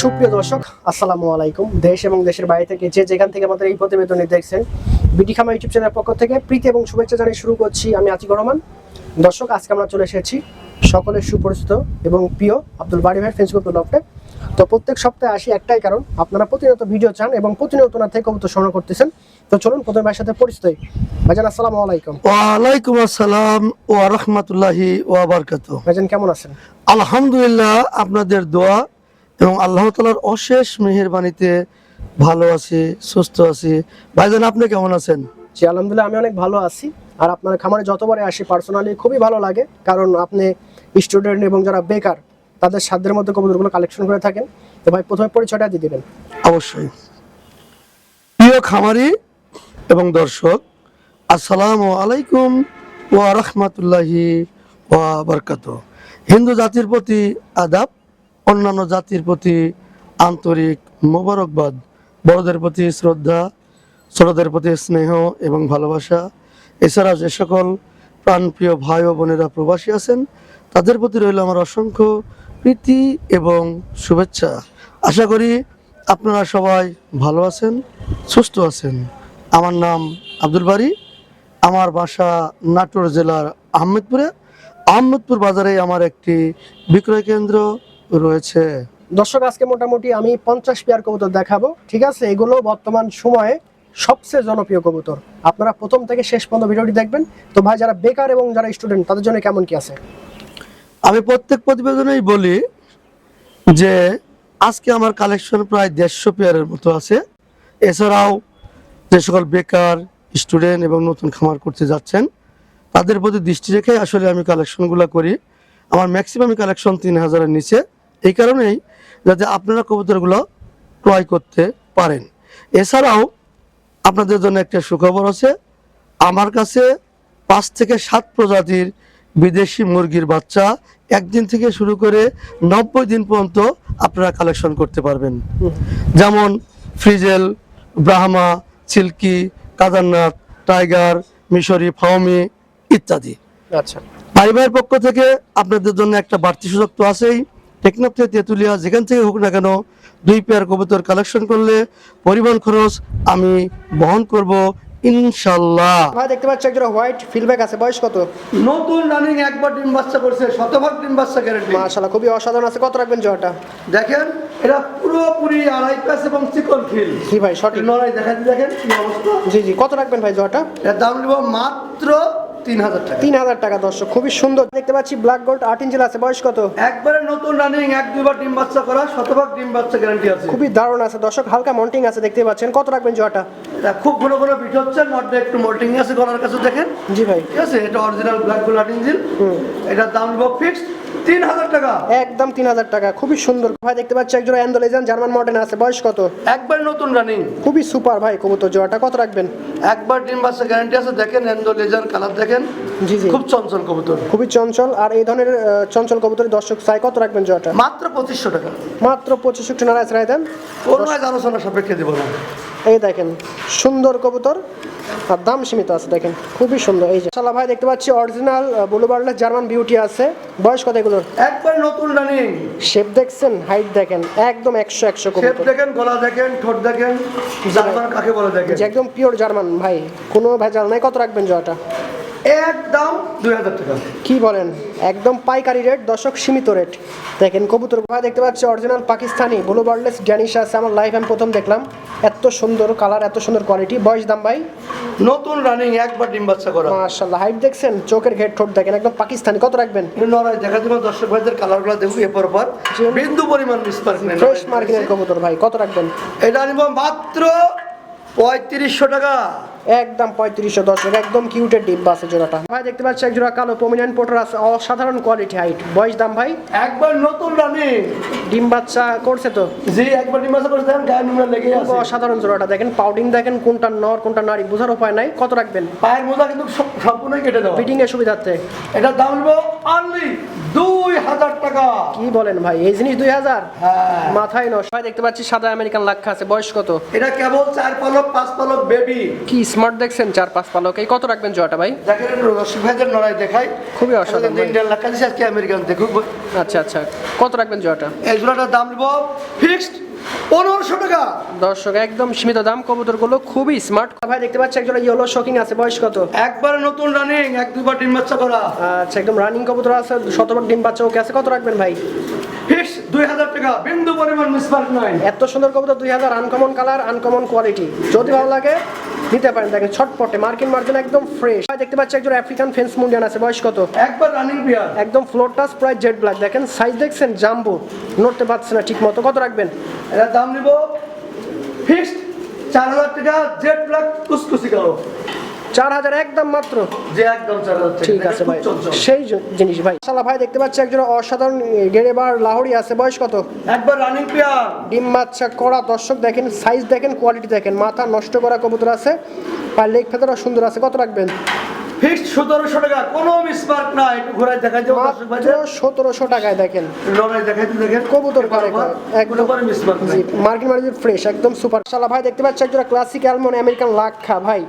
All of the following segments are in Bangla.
সুপ্রিয় দর্শক আসসালামু আলাইকুম। দেশ এবং দেশের বাইরে থেকে যে যেখান থেকে আমাদের এই প্রতিবেদনটি দেখছেন বিটি খামা ইউটিউব চ্যানেলের পক্ষ থেকে প্রীতি এবং শুভেচ্ছা জানিয়ে শুরু করছি আমি আতিকুর রহমান। দর্শক আজকে আমরা চলে এসেছি সকলের সুপরিচিত এবং প্রিয় আব্দুল বাড়ি ভাই ফেন্স গ্রুপ লফটে। তো প্রত্যেক সপ্তাহে আসি একটাই কারণ আপনারা প্রতিনিয়ত ভিডিও চান এবং প্রতিনিয়ত না থেকে কবুতর সংগ্রহ করতেছেন। তো চলুন প্রথমে ভাইয়ের সাথে পরিচিত হই ভাইজান আসসালামু আলাইকুম। ওয়ালাইকুম আসসালাম ওয়া ও রহমতুল্লাহি ওয়াবারকাত ভাইজান কেমন আছেন? আলহামদুলিল্লাহ আপনাদের দোয়া এবং আল্লাহ তালার অশেষ মেহেরবানিতে ভালো আছি সুস্থ আছি। ভাইজান আপনি কেমন আছেন? জি আলহামদুলিল্লাহ আমি অনেক ভালো আছি। আর আপনার খামারে যতবারে আসি পার্সোনালি খুবই ভালো লাগে কারণ আপনি স্টুডেন্ট এবং যারা বেকার তাদের সাধ্যের মধ্যে কবুতরগুলো কালেকশন করে থাকেন। তো ভাই প্রথমে পরিচয়টা দিয়ে দেবেন। অবশ্যই। প্রিয় খামারি এবং দর্শক আসসালামু আলাইকুম ওয়া রহমতুল্লাহি ওয়া বারকাত হিন্দু জাতির প্রতি আদাব অন্যান্য জাতির প্রতি আন্তরিক মোবারকবাদ, বড়দের প্রতি শ্রদ্ধা ছোটদের প্রতি স্নেহ এবং ভালোবাসা। এছাড়া যে সকল প্রাণপ্রিয় ভাই ও বোনেরা প্রবাসী আছেন, তাদের প্রতি রইল আমার অসংখ্য প্রীতি এবং শুভেচ্ছা। আশা করি আপনারা সবাই ভালো আছেন, সুস্থ আছেন। আমার নাম আব্দুল বাড়ি আমার বাসা নাটোর জেলার আহমেদপুরে। আহমেদপুর বাজারে আমার একটি বিক্রয় কেন্দ্র। রয়েছে। দর্শক, আজকে মোটামুটি আমি পঞ্চাশ পেয়ার কবুতর দেখাবো। ঠিক আছে, এগুলো বর্তমান সময়ে সবচেয়ে জনপ্রিয় কবুতর। আপনারা প্রথম থেকে শেষ পর্যন্ত ভিডিওটি দেখবেন। তো ভাই, যারা বেকার এবং যারা স্টুডেন্ট তাদের জন্য কেমন কি আছে? আমি প্রত্যেক প্রতিবেদনেই বলি যে আজকে আমার কালেকশন প্রায় দেড়শো পেয়ারের মতো আছে। এছাড়াও যে সকল বেকার স্টুডেন্ট এবং নতুন খামার করতে যাচ্ছেন, তাদের প্রতি দৃষ্টি রেখে আসলে আমি কালেকশনগুলো করি। আমার ম্যাক্সিমাম কালেকশন তিন হাজারের নিচে। এই কারণেই যাতে আপনারা কবুতরগুলো ক্রয় করতে পারেন। এছাড়াও আপনাদের জন্য একটা সুখবর আছে। আমার কাছে পাঁচ থেকে সাত প্রজাতির বিদেশি মুরগির বাচ্চা একদিন থেকে শুরু করে নব্বই দিন পর্যন্ত আপনারা কালেকশন করতে পারবেন। যেমন frizzle Brahma silkie Kadaknath tiger মিশরি ফাওমি ইত্যাদি। আচ্ছা। ভাইয়ের পক্ষ থেকে আপনাদের জন্য একটা বাড়তি সুযোগ তো আছেই। টেকনাফ থেকে তেঁতুলিয়া যেখান থেকে হোক না কেন দুই পেয়ার কবুতর কালেকশন করলে পরিবহন খরচ আমি বহন করব ইনশাল্লাহ ভাই দেখতে পাচ্ছি একজন হোয়াইট ফিলব্যাক আছে বয়স কত? নতুন রানিং একবার ডিম বাচ্চা করছে শতভাগ ডিম বাচ্চা গ্যারেন্টি মাশাআল্লাহ খুবই অসাধারণ আছে। কত রাখবেন জয়টা দেখেন এটা পুরোপুরি আড়াই প্যাস এবং চিকন খিল জি ভাই সঠিক। নড়াই দেখেন দেখেন কি অবস্থা। জি জি কত রাখবেন ভাই জয়টা এর দাম নেব মাত্র তিন হাজার টাকা। তিন হাজার টাকা দর্শক খুবই সুন্দর। দেখতে পাচ্ছি ব্ল্যাক গোল্ড আট ইঞ্চের আছে। বয়স কত? একবারে নতুন রানিং এক দুইবার ডিম বাচ্চা করা শতভাগ ডিম বাচ্চা গ্যারান্টি আছে। খুবই দারুণ আছে। দর্শক হালকা মন্টিং আছে দেখতে পাচ্ছেন। কত রাখবেন জয়টা খুব ঘন ঘন বিট হচ্ছে নটটা একটু মোল্টিং আছে গলার কাছে দেখেন। জি ভাই। ঠিক আছে এটা অরিজিনাল ব্ল্যাক গোল্ড ইঞ্জিন এটার দাম নেব ফিক্সড তিন হাজার টাকা। একদম তিন হাজার টাকা খুবই সুন্দর। ভাই দেখতে পাচ্ছি একজন অ্যান্ডোলেজান জার্মান মডেল আছে। বয়স কত? একবার নতুন রানিং খুবই সুপার ভাই কবুতর জয়টা কত রাখবেন? একবার ডিম বাচ্চা গ্যারান্টি আছে। দেখেন এন্ডো লেজার কালার দেখেন জি জি। খুব চঞ্চল কবুতর। খুবই চঞ্চল আর এই ধরনের চঞ্চল কবুতরের দর্শক চাই কত রাখবেন জয়টা? মাত্র পঁচিশশো টাকা। মাত্র পঁচিশ একটু নারাজ রায় দেন। কোনো আলোচনা সাপেক্ষে দেবো না। এই দেখেন সুন্দর কবুতর আর দাম সীমিত আছে দেখেন খুবই সুন্দর। এই যে শালা ভাই দেখতে পাচ্ছি অরিজিনাল ব্লুবার্ডলেস জার্মান বিউটি আছে। বয়স কত এগুলোর? একবার নতুন রানিং শেপ দেখছেন? হাইট দেখেন একদম একশো একশো শেপ কবুতর। দেখেন গলা দেখেন ঠোঁট দেখেন জার্মান কাকে বলে দেখেন? যে একদম পিওর জার্মান ভাই। কোনো ভেজাল নাই। কত রাখবেন জয়টা? একদম দুই হাজার টাকা। কি বলেন? একদম পাইকারি রেট দশক সীমিত রেট দেখেন কবুতর ভাই দেখতে পাচ্ছি original Pakistani blue beardless Danish আছে আমার লাইফ আমি প্রথম দেখলাম। এত সুন্দর কালার এত সুন্দর কোয়ালিটি বয়স দাম ভাই? নতুন রানিং একবার ডিম বাচ্চা করা। মাশাল্লাহ হাইট দেখছেন? চোখের ঘেট ঠোঁট দেখেন একদম পাকিস্তানি। কত রাখবেন? নড়াই দেখা যাবে দর্শক ভাইদের কালারগুলো দেখুন এরপর পর। বিন্দু পরিমাণ নেই ফ্রেশ মার্কিনের কবুতর ভাই কত রাখবেন? এটা নিব মাত্র পঁয়ত্রিশশো টাকা। একদম পঁয়ত্রিশশো দর্শক একদম কিউটের ডিব্বা আছে জোড়াটা। ভাই দেখতে পাচ্ছি এক জোড়া কালো প্রমিনেন্ট পোটার আছে অসাধারণ কোয়ালিটি হাইট বয়স দাম ভাই? একবার নতুন রানিং। ডিম বাচ্চা করছে তো। জি একবার ডিম বাচ্চা করে দেখেন গায়ে নুমরা লেগে আছে। অসাধারণ জোড়াটা দেখেন পাউডিং দেখেন কোনটা নর কোনটা নারী বোঝার উপায় নাই কত রাখবেন? পায়ের মোজা কিন্তু সম্পূর্ণই কেটে দেওয়া। ফিটিং এর সুবিধার্থে। এটার দাম নেব অনলি দুই হাজার টাকা। কি বলেন ভাই এই জিনিস দুই হাজার? হ্যাঁ। মাথায় নষ্ট। দেখতে পাচ্ছি সাদা আমেরিকান লাক্ষা আছে বয়স কত? এটা কেবল চার পালক পাঁচ পালক বেবি কি স্মার্ট দেখছেন চার পাঁচ পালক। এই কত রাখবেন জোয়াটা ভাই? দেখেন ভাইদের নড়াই দেখাই। খুবই অসাধারণ ইন্ডিয়ান লাখ আজকে আমেরিকান দেখুন আচ্ছা আচ্ছা। কত রাখবেন জোয়াটা? এই জোড়াটার দাম নিব ফিক্সড পনেরোশো টাকা। দর্শক একদম সীমিত দাম কবুতরগুলো খুবই স্মার্ট ভাই দেখতে পাচ্ছি একজন ইয়েলো শকিং আছে। বয়স কত? একবারে নতুন রানিং এক দুবার ডিম বাচ্চা করা। আচ্ছা একদম রানিং কবুতর আছে শতভাগ ডিম বাচ্চা ওকে আছে। কত রাখবেন ভাই? ফিক্স দুই হাজার টাকা বিন্দু পরিমাণ মিসমার্ক নাই। এত সুন্দর কবুতর দুই হাজার আনকমন কালার আনকমন কোয়ালিটি যদি ভালো লাগে নিতে পারেন দেখেন ছটপটে। মার্কিন মার্জিন একদম ফ্রেশ ভাই দেখতে পাচ্ছি একজন আফ্রিকান ফেন্স মুন্ডিয়ান আছে বয়স কত? একবার রানিং প্লেয়ার একদম ফ্লোর টাচ প্রায় জেড ব্ল্যাক দেখেন সাইজ দেখছেন জাম্বো নড়তে পারছে না ঠিক মতো। কত রাখবেন? এর দাম নিব ফিক্সড চার হাজার টাকা জেড ব্ল্যাক কুসকুসি কালো। চার হাজার একদম মাত্র। যে একদম ঠিক আছে ভাই। সেই জিনিস ভাই। সালা ভাই দেখতে পাচ্ছি একজন অসাধারণ গেড়েবার লাহোরি আছে। বয়স কত? একবার রানিং ডিম বাচ্চা করা দর্শক দেখেন সাইজ দেখেন কোয়ালিটি দেখেন মাথা নষ্ট করা কবুতর আছে। আর লেগ ফেদারও সুন্দর আছে। কত রাখবেন? ফিক্সড সতেরোশো টাকা কোনো মিসমার্ক না একটু ঘোরায় দেখাই দেবো দর্শক মাত্র ভাইদের সতেরোশো টাকায় দেখেন। লড়াই দেখাইতে দেখেন। কবুতর করে করে, একদম। একদম মিসমার্ক মার্কিন মার্জিন ফ্রেশ একদম সুপার। শালা ভাই দেখতে পাচ্ছি একজোড়া ক্লাসিক অ্যালমন আমেরিকান লাক্ষা ভাই।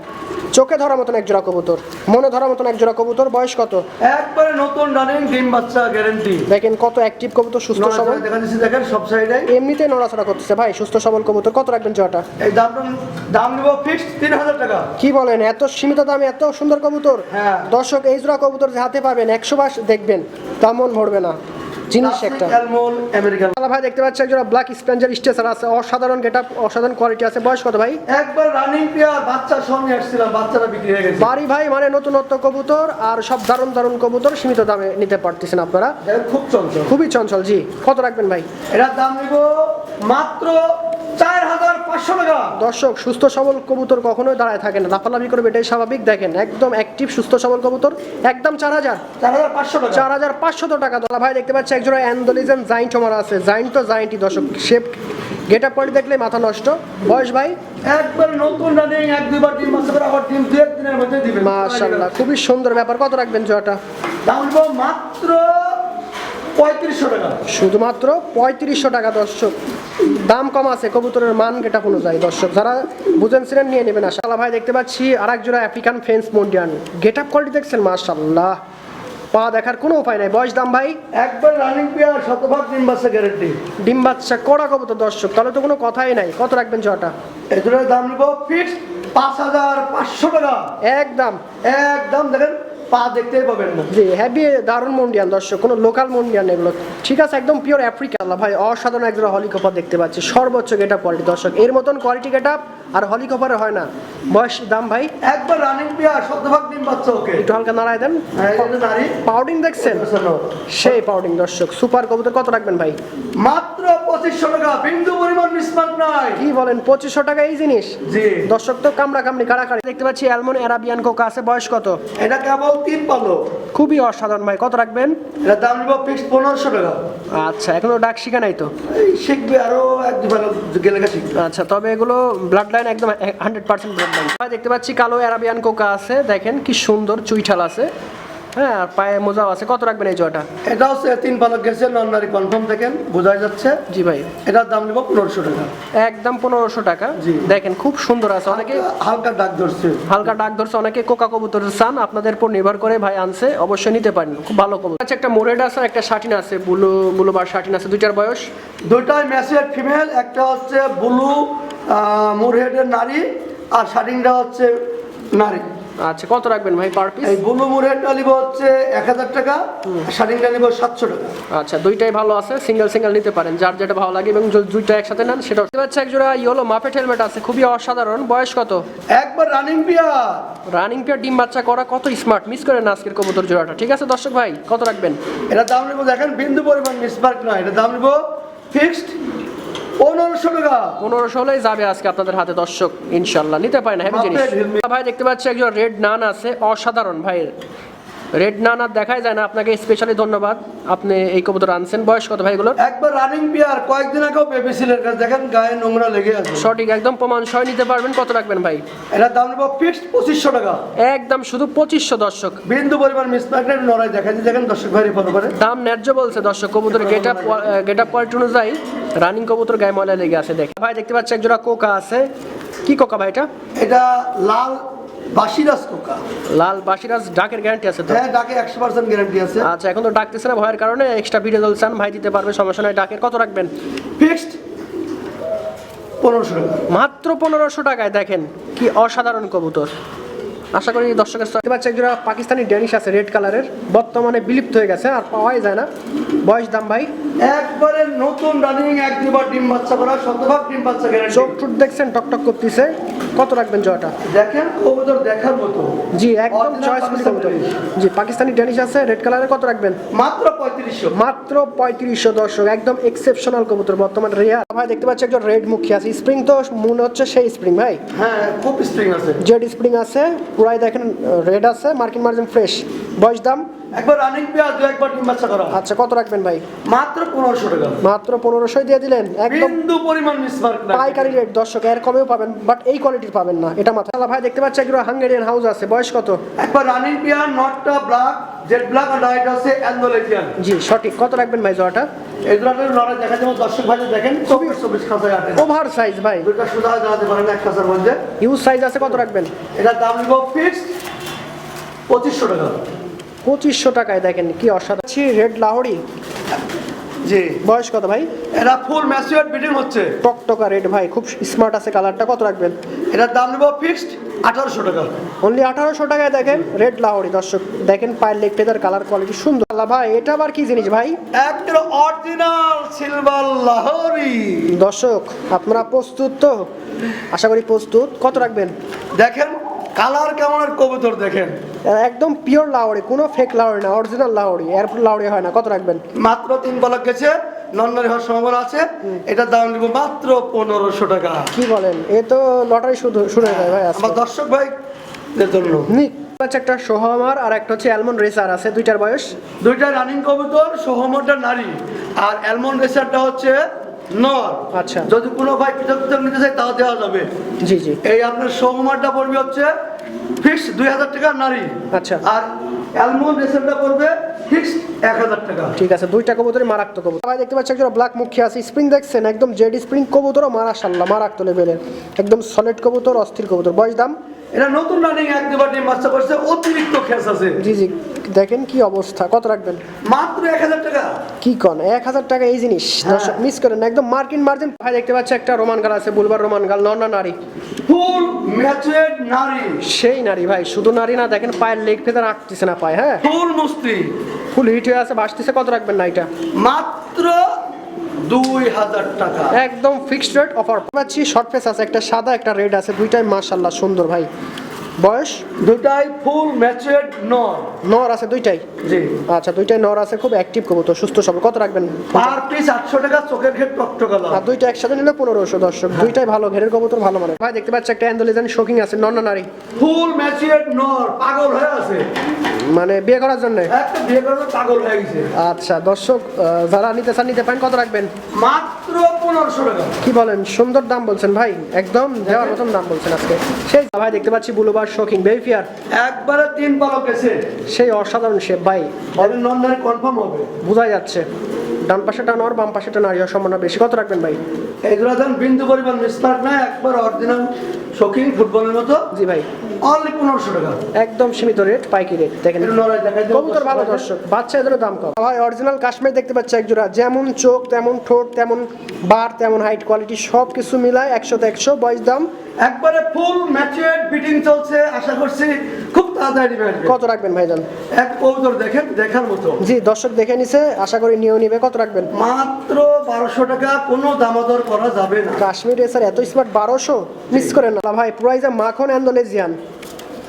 চোখে ধরার মতন এক জোড়া কবুতর মনে ধরার মতন এক জোড়া কবুতর। বয়স কত? একবারে নতুন রানিং ডিম বাচ্চা গ্যারান্টি দেখেন কত অ্যাক্টিভ কবুতর সুস্থ সবল। দেখা দিচ্ছি দেখেন সব সাইডে এমনিতেই নড়াচড়া করতেছে ভাই সুস্থ সবল কবুতর। কত রাখবেন জোয়াটা এই দামটা দাম নিব ফিক্সড তিন হাজার টাকা। কি বলেন এত সীমিত দামে এত সুন্দর কবুতর। দর্শক এই জোড়া কবুতর হাতে পাবেন একশো বাস দেখবেন তা মন ভরবে না। জিনিস একটা। ভাই দেখতে পাচ্ছি একজোড়া ব্ল্যাক স্পেঞ্জার স্টেসার আছে অসাধারণ অসাধারণ কোয়ালিটি আছে। বয়স কত ভাই? একবার রানিং বাচ্চার সঙ্গে আসছিলাম বাচ্চারা বিক্রি হয়ে গেছে। বাড়ি ভাই মানে নতুনত্ব কবুতর আর সব দারুণ দারুণ কবুতর সীমিত দামে নিতে পারতেছেন আপনারা। খুব চঞ্চল। খুবই চঞ্চল জি। কত রাখবেন ভাই? এটার দাম নিব মাত্র চার হাজার পাঁচশো টাকা। দর্শক সুস্থ সবল কবুতর কখনোই দাঁড়ায় থাকে না। লাফালাফি করবে এটাই স্বাভাবিক। দেখেন একদম অ্যাক্টিভ সুস্থ সবল কবুতর। একদম চার হাজার। চার হাজার পাঁচশো টাকা। চার হাজার পাঁচশত টাকা। দাদা ভাই দেখতে পাচ্ছি একজোড়া অ্যান্ডোলিজম জাইন্ট আমার আছে। জাইন্ট তো জাইন্টই দর্শক। শেপ গেট আপ পয়েন্ট দেখলে মাথা নষ্ট। বয়স ভাই? একবার নতুন রানিং এক দুইবার ডিম বাচ্চা করে আবার ডিম দু এক দিনের মধ্যে দিবেন। মাশাল্লাহ খুবই সুন্দর ব্যাপার। কত রাখবেন জোয়াটা দাম মাত্র পঁয়ত্রিশশো টাকা। শুধুমাত্র পঁয়ত্রিশশো টাকা দর্শক। দাম কম আছে কবুতরের মান গেটা অনুযায়ী দর্শক যারা বুঝেন ছিলেন নিয়ে নেবেন আশাল্লাহ ভাই দেখতে পাচ্ছি আর জোড়া আফ্রিকান ফেন্স মন্ডিয়ান গেট আপ কোয়ালিটি দেখছেন মাশাল্লাহ পা দেখার কোনো উপায় নাই। বয়স দাম ভাই? একবার রানিং প্লেয়ার শতভাগ ডিম বাচ্চা গ্যারেন্টি ডিম বাচ্চা কড়া কবুতর দর্শক। তাহলে তো কোনো কথাই নাই। কত রাখবেন জোয়াটা এই দুটোর দাম নিব ফিক্সড পাঁচ হাজার পাঁচশো টাকা। একদম। একদম দেখেন পা দেখতেই পাবেন না। জি হ্যাভি দারুণ মন্ডিয়ান দর্শক কোনো লোকাল মন্ডিয়ান এগুলো। ঠিক আছে একদম পিওর আফ্রিকা আল্লাহ ভাই অসাধারণ একজন হলিকপার দেখতে পাচ্ছি। সর্বোচ্চ গেট কোয়ালিটি দর্শক। এর মতন কোয়ালিটি গেট আর হলিকপারে হয় না। বয়স দাম ভাই? একবার রানিং প্লেয়ার শতভাগ ডিম বাচ্চা ওকে। একটু হালকা নাড়ায় দেন। হ্যাঁ, পাউডিং দেখছেন? সেই পাউডিং দর্শক। সুপার কবুতর কত রাখবেন ভাই? মাত্র পঁচিশশো টাকা বিন্দু পরিমাণ মিসমার্ক নাই। কি বলেন পঁচিশশো টাকা এই জিনিস? জি। দর্শক তো কামড়া কামড়ি কাড়াকাড়ি। দেখতে পাচ্ছি অ্যালমন অ্যারাবিয়ান কোকা আছে বয়স কত? এটা কেবল তিন পালো। খুবই অসাধারণ ভাই কত রাখবেন? এটা দাম নিব ফিক্সড পনেরোশো টাকা। আচ্ছা এখনও ডাক শিখা নাই তো? শিখবে আরও এক দুবার গেলে শিখবে। আচ্ছা তবে এগুলো ব্লাড লাইন একদম হান্ড্রেড পার্সেন্ট ব্লাড লাইন দেখতে পাচ্ছি কালো অ্যারাবিয়ান কোকা আছে দেখেন কি সুন্দর চুইঠাল আছে। হ্যাঁ আর পায়ে মোজাও আছে। কত রাখবেন এই জয়টা এটা হচ্ছে তিন পালক গেছে নন নারী কনফার্ম দেখেন বোঝাই যাচ্ছে। জি ভাই। এটার দাম নিব পনেরোশো টাকা। একদম পনেরোশো টাকা। জি। দেখেন খুব সুন্দর আছে। অনেকে হালকা ডাক ধরছে। হালকা ডাক ধরছে। অনেকে কোকা কবুতর চান আপনাদের উপর নির্ভর করে ভাই আনছে। অবশ্যই নিতে পারেন। খুব ভালো কবুতর। আচ্ছা একটা মোরেড আছে একটা শাটিন আছে। বুলু বুলু বার শাটিন আছে। দুইটার বয়স? দুইটাই ম্যাসের ফিমেল একটা হচ্ছে ব্লু মুরহেডের নারী আর শার্টিংটা হচ্ছে নারী। আচ্ছা কত রাখবেন ভাই পার পিস এই ব্লু নিব হচ্ছে এক হাজার টাকা শার্টিংটা নিব সাতশো টাকা। আচ্ছা দুইটাই ভালো আছে সিঙ্গেল সিঙ্গেল নিতে পারেন। যার যেটা ভালো লাগে এবং দুইটা একসাথে নেন সেটা পাচ্ছি একজোড়া ইয়েলো মাপেট হেলমেট আছে খুবই অসাধারণ। বয়স কত? একবার রানিং পিয়ার রানিং পিয়ার ডিম বাচ্চা করা কত স্মার্ট মিস করেন না আজকের কবুতর জোড়াটা ঠিক আছে দর্শক ভাই? কত রাখবেন? এটা দাম নিব দেখেন বিন্দু পরিমাণ মিসমার্ক না এটা দাম নিব ফিক্সড পনেরোশো টাকা। পনেরোশো হলেই যাবে আজকে আপনাদের হাতে দর্শক। ইনশাল্লাহ নিতে পারেন হ্যাঁ জিনিস। ভাই দেখতে পাচ্ছি একজন রেড নান আছে অসাধারণ ভাইয়ের। রেড না না দেখাই যায় না। আপনাকে স্পেশালি ধন্যবাদ। আপনি এই কবুতর আনছেন। বয়স কত ভাই এগুলোর একবার রানিং পিয়ার কয়েকদিন আগেও বেবিসিলের কাছে। দেখেন গায়ে নোংরা লেগে আছে। সঠিক একদম প্রমাণ সহ নিতে পারবেন। কত রাখবেন ভাই? এটা দাম নেব ফিক্সড পঁচিশশো টাকা। একদম শুধু পঁচিশশো দর্শক। বিন্দু পরিমাণ মিস মিসম্যাগনেট নড়াই দেখা যায় দেখেন দর্শক ভাই ফলো করে। দাম ন্যায্য বলছে দর্শক। কবুতর get up get up quality অনুযায়ী রানিং কবুতর গায়ে ময়লা লেগে আছে। দেখ ভাই দেখতে পাচ্ছি একজোড়া কোকা আছে। কি কোকা ভাই এটা? এটা লাল বাসিরাজ কোকা লাল বাসিরাজ ডাকের গ্যারান্টি আছে তো? হ্যাঁ ডাকে একশো পার্সেন্ট গ্যারান্টি আছে। আচ্ছা এখন তো ডাকতেছে না ভয়ের কারণে এক্সট্রা ভিডিও চান ভাই দিতে পারবে সমস্যা নাই ডাকের কত রাখবেন? ফিক্সড পনেরোশো টাকা। মাত্র পনেরোশো টাকায় দেখেন কি অসাধারণ কবুতর। আশা করি দর্শকের দেখতে পাচ্ছি একজোড়া পাকিস্তানি ড্যানিশ আছে রেড কালারের বর্তমানে বিলুপ্ত হয়ে গেছে আর পাওয়াই যায় না। বয়স দাম ভাই? একবারে নতুন রানিং এক দুবার ডিম বাচ্চা করা শতভাগ ডিম বাচ্চা গ্যারান্টি চোখ টুট দেখছেন টকটক করতেছে। কত রাখবেন জয়টা? দেখেন কবুতর দেখার মতো। জি একদম চয়েসফুল পাকিস্তানি কবুতর। জি পাকিস্তানি ড্যানিশ আছে রেড কালারের কত রাখবেন? মাত্র পঁয়ত্রিশশো। মাত্র পঁয়ত্রিশশো দর্শক একদম এক্সেপশনাল কবুতর বর্তমান রেয়ার। ভাই দেখতে পাচ্ছি একজন রেড মুখী আছে। স্প্রিং তো মনে হচ্ছে সেই স্প্রিং ভাই। হ্যাঁ খুব স্প্রিং আছে। জেড স্প্রিং আছে পুরাই দেখেন রেড আছে মার্কিন মার্জিন ফ্রেশ বয়স দাম? একবার রানিং পেঁয়াজ দু একবার ডিম বাচ্চা করা আচ্ছা কত রাখবেন ভাই? মাত্র পনেরোশো টাকা। মাত্র পনেরোশোই দিয়ে দিলেন। একদম বিন্দু পরিমাণ মিসমার্ক না পাইকারি রেট দর্শক এর কমেও পাবেন বাট এই কোয়ালিটির পাবেন না। এটা মাথা ভাই দেখতে পাচ্ছি হাঙ্গেরিয়ান হাউস আছে। বয়স কত? একবার রানিং পেঁয়াজ নটটা ব্ল্যাক জেড ব্ল্যাক আর লাইট আছে অ্যান্ডোলেজিয়ান জি সঠিক। কত রাখবেন ভাই জোয়াটা এই ধরনের লড়াই দেখা যাবে দর্শক ভাই দেখেন। চব্বিশ চব্বিশ আটে। ওভার সাইজ ভাই। দুইটা সুদা দাঁড়াতে পারেন এক খাতার মধ্যে। ইউজ সাইজ আছে কত রাখবেন? এটা দাম নিব ফিক্সড পঁচিশশো টাকা। পঁচিশশো টাকায় দেখেন কি অসাধারণ। রেড লাহোরি। জি। বয়স কত ভাই? এটা ফুল ম্যাচিওর বিডিং হচ্ছে। টকটকা রেড ভাই খুব স্মার্ট আছে কালারটা কত রাখবেন? এটার দাম নেব ফিক্সড আঠারোশো টাকা। অনলি আঠারোশো টাকায় দেখেন রেড লাহোরি দর্শক। দেখেন পায়ের লেগ ফেদার কালার কোয়ালিটি সুন্দর। আল্লাহ ভাই এটা আবার কি জিনিস ভাই? একটা অরিজিনাল সিলভার লাহোরি। দর্শক আপনারা প্রস্তুত তো? আশা করি প্রস্তুত। কত রাখবেন? দেখেন কালার কেমনের কবুতর দেখেন? একদম পিওর লাউড়ি কোনো ফেক লাউড়ি না অরিজিনাল লাউড়ি এয়ারপোর্ট লাহোরি হয় না কত রাখবেন? মাত্র তিন পালক গেছে নন্নারি হওয়ার সম্ভাবনা আছে এটার দাম নিব মাত্র পনেরোশো টাকা। কি বলেন এ তো লটারি শুরু শুরু হয়ে যায় ভাই। আমার দর্শক ভাইদের জন্য। নিক হচ্ছে একটা সোহামার আর একটা হচ্ছে অ্যালমন্ড রেসার আছে দুইটার বয়স। দুইটা রানিং কবুতর সহমরটা নারী। আর অ্যালমন্ড রেসারটা হচ্ছে নর। আচ্ছা। যদি কোনো ভাই পৃথক পৃথক নিতে চাই তাও দেওয়া যাবে। জি জি। এই আপনার সহমারটা পড়বে হচ্ছে ফিক্স দুই হাজার টাকা নারী। আচ্ছা। আর অ্যালমন্ড পড়বে ফিক্স এক হাজার টাকা। ঠিক আছে দুইটা কবুতরই মারাত্মক কবুতর। ভাই দেখতে পাচ্ছি একজন ব্ল্যাক মুখী আছে স্প্রিং দেখছেন একদম জেড স্প্রিং কবুতরও মারাশাল্লাহ মারাত্মক লেভেলের একদম সলিড কবুতর অস্থির কবুতর। বয়স দাম? এটা নতুন রানিং এক দুবার ডিম বাচ্চা করছে অতিরিক্ত খেস আছে। জি জি দেখেন কি অবস্থা কত রাখবেন? মাত্র এক হাজার টাকা। কি কন এক হাজার টাকা এই জিনিস দর্শক মিস করেন না একদম মার্কিন মার্জিন ভাই দেখতে পাচ্ছি একটা রোমান গাল আছে বুলবার রোমান গাল নর নারী। ফুল নারী। সেই নারী ভাই শুধু নারী না দেখেন পায়ের লেগ ফেদার আটতেছে না পায় হ্যাঁ? ফুল মুস্তি। ফুল হিট হয়ে আছে বাসতেছে কত রাখবেন না এটা? মাত্র দুই হাজার টাকা। একদম ফিক্সড রেট অফার পাচ্ছি শর্ট ফেস আছে, একটা সাদা, একটা রেড আছে, দুইটাই মাশাল্লাহ সুন্দর ভাই। বয়স? দুটাই ফুল নর। নর আছে দুইটাই? জি। আচ্ছা দুইটাই নর আছে খুব অ্যাক্টিভ কবুতর সুস্থ সবল। কত রাখবেন? পার পিস আটশো টাকা চোখের ঘের টকটকালা আর দুইটা একসাথে নিলে পনেরোশো দর্শক। দুইটাই ভালো ঘেরের কবুতর ভালো মানে ভাই দেখতে পাচ্ছি একটা অ্যান্ডোলিজান শোকিং আছে নর না নারী? ফুল নর পাগল হয়ে আছে। মানে বিয়ে করার জন্য? একটা বিয়ে করে পাগল হয়ে গেছে। আচ্ছা দর্শক যারা নিতে চান নিতে পারেন কত রাখবেন? মাত্র পনেরোশো টাকা। কি বলেন সুন্দর দাম বলছেন ভাই একদম দেওয়ার মতন দাম বলছেন আজকে। সেই ভাই দেখতে পাচ্ছি বুলুবার শোকিং বিহেভিয়ার একবারে তিন পালক গেছে সেই অসাধারণ শেপ ভাই। তাহলে নন কনফার্ম হবে। বোঝা যাচ্ছে। ডান পাশেটা নর বাম পাশেটা নারী সম্ভাবনা বেশি। কত রাখবেন ভাই? এগুলো বিন্দু পরিমাণ মিসমার্ক না একবার অরিজিনাল শোকিং ফুটবলের মতো। জি ভাই। অনলি পনেরোশো টাকা। একদম সীমিত রেট পাইকি রেট দেখেন কবুতর ভালো দর্শক বাচ্চা এদেরও দাম কম। ভাই অরিজিনাল কাশ্মীর দেখতে পাচ্ছি এক জোড়া যেমন চোখ তেমন ঠোঁট তেমন বার তেমন হাইট কোয়ালিটি সব কিছু মিলায় একশোতে একশো বয়স দাম। একবারে ফুল ম্যাচুয়েড বিটিং চলছে আশা করছি খুব তাড়াতাড়ি কত রাখবেন ভাইজান? এক কবুতর দেখেন দেখার মতো। জি দর্শক দেখে নিছে আশা করি নিয়েও নিবে। কত রাখবেন? মাত্র বারোশো টাকা কোনো দামাদর করা যাবে না। কাশ্মীর রেসার এত স্মার্ট বারোশো? মিস করেন না। ভাই প্রাইজে মাখন অ্যান্ডোলেজিয়ান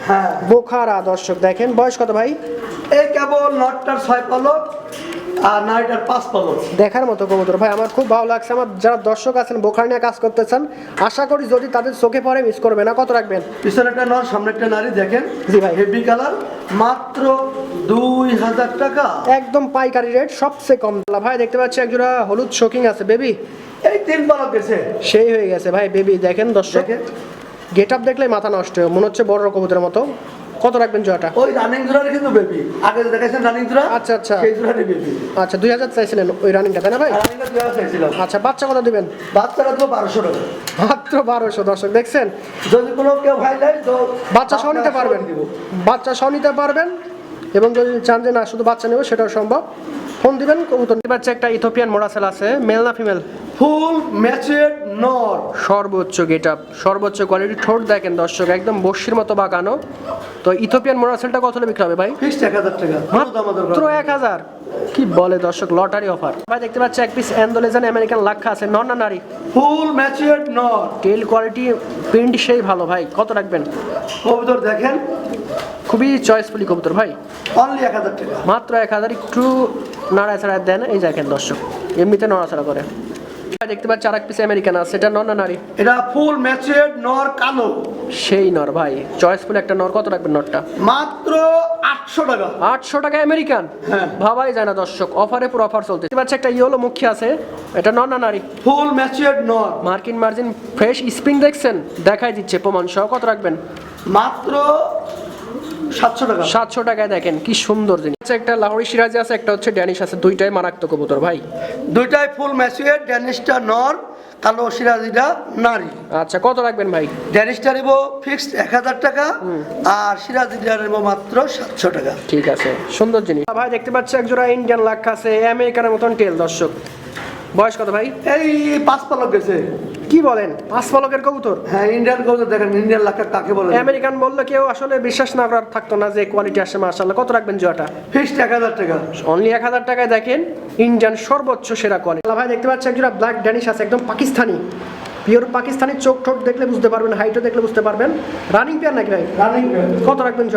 হ্যাঁ। বোখারা দর্শক দেখেন বয়স কত ভাই? এই কেবল নটটার ছয় পালক আর নাইটার পাঁচ পালক। দেখার মতো কবুতর। ভাই আমার খুব ভালো লাগছে। আমার যারা দর্শক আছেন বোখার নিয়ে কাজ করতেছেন আশা করি যদি তাদের চোখে পড়ে মিস করবে না। কত রাখবেন? পিছনে একটা নর সামনে একটা নারী দেখেন। জি ভাই। হেভি কালার মাত্র দুই হাজার টাকা। একদম পাইকারি রেট সবচেয়ে কম ভাই দেখতে পাচ্ছি একজোড়া হলুদ শোকিং আছে বেবি এই তিন পালক গেছে। সেই হয়ে গেছে। ভাই বেবি দেখেন দর্শক। গেট আপ দেখলে মাথা নষ্ট হয়। মনে হচ্ছে বড় কবুতরের মতো। কত রাখবেন জোড়াটা? ওই রানিং জোড়ার কিন্তু বেবি আগে যে দেখাইছেন রানিং জোড়া আচ্ছা, আচ্ছা। সেই জোড়াটি বেবি আচ্ছা দুই হাজার চাইছিলেন ওই রানিংটা তাই না ভাই? রানিংটা দুই হাজার চাইছিলাম। আচ্ছা বাচ্চা কত দিবেন? বাচ্চা তো বারোশো টাকা। মাত্র বারোশো দর্শক দেখছেন? যদি কোনো কেউ ভাই নেয় তো বাচ্চা সহ নিতে পারবেন। দিব। বাচ্চা সহ নিতে পারবেন। এবং যদি চান যে না শুধু বাচ্চা নেবে সেটাও সম্ভব। ফোন দিবেন কবুতর পারছে একটা ইথোপিয়ান মোরাসেল আছে মেল না ফিমেল? ফুল ম্যাচেড নর। সর্বোচ্চ গেট আপ সর্বোচ্চ কোয়ালিটি ঠোঁট দেখেন দর্শক একদম বস্যির মতো বাঁকানো। তো ইথোপিয়ান মোরাসেলটা কত বিক্রি হবে ভাই? ফিক্সড এক হাজার টাকা মাত্র এক হাজার? কি বলে দর্শক লটারি অফার। ভাই দেখতে পাচ্ছি এক পিস অ্যান্ডোলেজান আমেরিকান লাক্ষা আছে নন না নারী? ফুল ম্যাচেড নর। টেল কোয়ালিটি প্রিন্ট সেই ভালো ভাই কত রাখবেন? কবুতর দেখেন খুবই চয়েসফুলি কবুতর ভাই। অনলি এক হাজার টাকা। মাত্র এক হাজার একটু নাড়াছাড়া দেন। এই দেখেন দর্শক এমনিতে নড়াচড়া করে। দেখতে পাচ্ছি আর এক পিস আমেরিকান আছে। এটা নন না নারী? এটা ফুল ম্যাচেড নর কালো। সেই নর ভাই। চয়েসফুল একটা নর কত রাখবেন নরটা? মাত্র আটশো টাকা। আটশো টাকা আমেরিকান হ্যাঁ। ভাবাই যায় না দর্শক অফারে পুরো অফার চলতে দেখতে পাচ্ছি একটা ইয়েলো মুখী আছে। এটা নন না নারী? ফুল ম্যাচেড নর। মার্কিন মার্জিন ফ্রেশ স্প্রিং দেখছেন? দেখাই দিচ্ছে প্রমাণ সহ কত রাখবেন? মাত্র সাতশো টাকা। সাতশো টাকায় দেখেন কি সুন্দর জিনিস। একটা লাহোরি সিরাজি আছে একটা হচ্ছে ড্যানিশ আছে দুইটাই মারাত্মক কবুতর ভাই। দুইটাই ফুল ম্যাচেড ড্যানিশটা নর কালো সিরাজিটা নারী। আচ্ছা কত রাখবেন ভাই? ড্যানিশটা নেব ফিক্সড এক হাজার টাকা আর সিরাজিটা নেব মাত্র সাতশো টাকা। ঠিক আছে সুন্দর জিনিস। ভাই দেখতে পাচ্ছি একজোড়া ইন্ডিয়ান লাখ আছে আমেরিকানের মতন টেল দর্শক। বয়স কত ভাই? এই পাঁচ পালক গেছে। কি বলেন? পাঁচ পালকের কবুতর? হ্যাঁ ইন্ডিয়ান কবুতর দেখেন ইন্ডিয়ান লাখের কাকে বলে? আমেরিকান বললে কেউ আসলে বিশ্বাস না করার থাকতো না যে কোয়ালিটি আসে মাশাআল্লাহ। কত রাখবেন জোয়াটা ফিক্সড এক হাজার টাকা। অনলি এক হাজার টাকায় দেখেন ইন্ডিয়ান সর্বোচ্চ সেরা কোয়ালিটি ভাই দেখতে পাচ্ছি একজন ব্ল্যাক ড্যানিশ আছে একদম পাকিস্তানি। পিওর পাকিস্তানি চোখ ঠোঁট দেখলে বুঝতে পারবেন হাইটও দেখলে বুঝতে পারবেন। রানিং পেয়ার নাকি ভাই? রানিং কত রাখবেন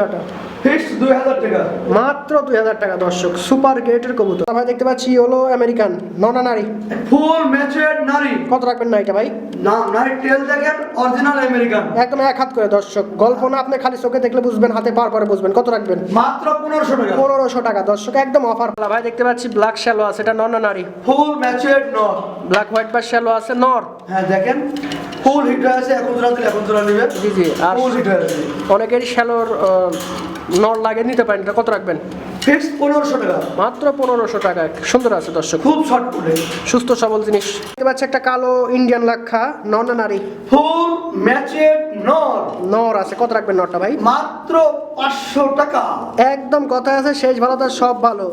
ফিক্সড দুই হাজার টাকা। মাত্র দুই হাজার টাকা দর্শক। সুপার গ্রেটের কবুতর। ভাই দেখতে পাচ্ছি হলো আমেরিকান ননা নারী। ফুল নারী। কত রাখবেন না এটা ভাই? না নারী টেল দেখেন অরিজিনাল আমেরিকান একদম এক হাত করে দর্শক। গল্প না আপনি খালি চোখে দেখলে বুঝবেন হাতে পার পরে বুঝবেন। কত রাখবেন? মাত্র পনেরোশো টাকা। পনেরোশো টাকা দর্শক। একদম অফার ভাই দেখতে পাচ্ছি ব্ল্যাক শ্যালো আছে এটা ফুল নর? ব্ল্যাক হোয়াইট বা শ্যালো আছে নর। হ্যাঁ দেখেন ফুল হিট হয়ে আছে এখন জোড়া দিলে এখন জোড়া নেবেন জি জি আর ফুল হিট হয়ে আছে। অনেকেরই শ্যালোর নর লাগে নিতে পারেন এটা কত রাখবেন? ফিক্সড পনেরোশো টাকা। মাত্র পনেরোশো টাকা সুন্দর আছে দর্শক। খুব শর্ট ফুটে সুস্থ সবল জিনিস। দেখতে পাচ্ছি একটা কালো ইন্ডিয়ান লাক্ষা নর না নারী? ফুল ম্যাচেড নর। নর আছে কত রাখবেন নরটা ভাই? মাত্র পাঁচশো টাকা। একদম কথা আছে শেষ ভালো তার সব ভালো।